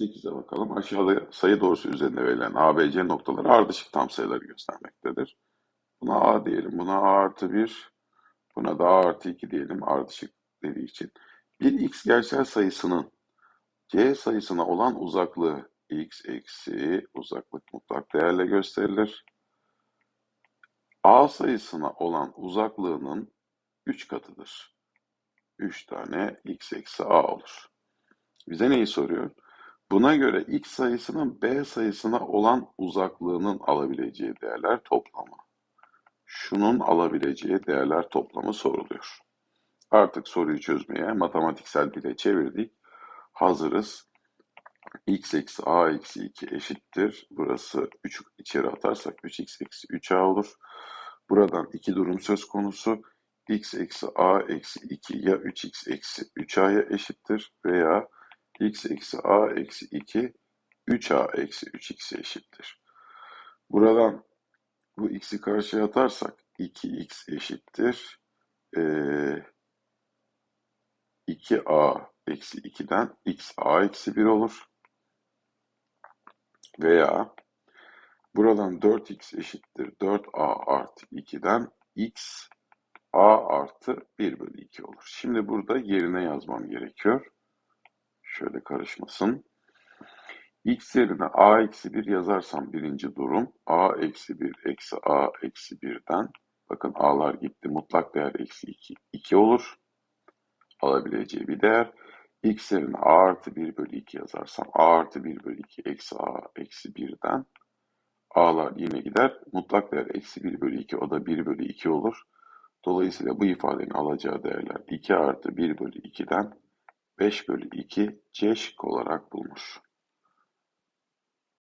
8'e bakalım. Aşağıda sayı doğrusu üzerinde verilen A, B, C noktaları ardışık tam sayıları göstermektedir. Buna A diyelim. Buna A artı 1. Buna da A artı 2 diyelim ardışık dediği için. Bir x gerçel sayısının C sayısına olan uzaklığı x eksi uzaklık mutlak değerle gösterilir. A sayısına olan uzaklığının 3 katıdır. 3 tane x eksi a olur. Bize neyi soruyor? Buna göre x sayısının b sayısına olan uzaklığının alabileceği değerler toplamı. Şunun alabileceği değerler toplamı soruluyor. Artık soruyu çözmeye matematiksel dile çevirdik. Hazırız. x eksi a eksi 2 eşittir. Burası 3 içeri atarsak 3x eksi 3a olur. Buradan iki durum söz konusu. x eksi a eksi 2 ya 3x eksi 3a'ya eşittir veya x eksi a eksi 2 3a eksi 3x'e eşittir. Buradan bu x'i karşıya atarsak 2x eşittir. Ee, 2a eksi 2'den x a eksi 1 olur. Veya buradan 4x eşittir 4a artı 2'den x a artı 1 bölü 2 olur. Şimdi burada yerine yazmam gerekiyor. Şöyle karışmasın. x yerine a eksi 1 yazarsam birinci durum a eksi 1 eksi a eksi 1'den bakın a'lar gitti mutlak değer eksi 2, 2 olur. Alabileceği bir değer. x yerine a artı 1 bölü 2 yazarsam a artı 1 bölü 2 eksi a eksi 1'den a'lar yine gider. Mutlak değer eksi 1 bölü 2 o da 1 bölü 2 olur. Dolayısıyla bu ifadenin alacağı değerler 2 artı 1 bölü 2'den 5 bölü 2 C şıkkı olarak bulmuş.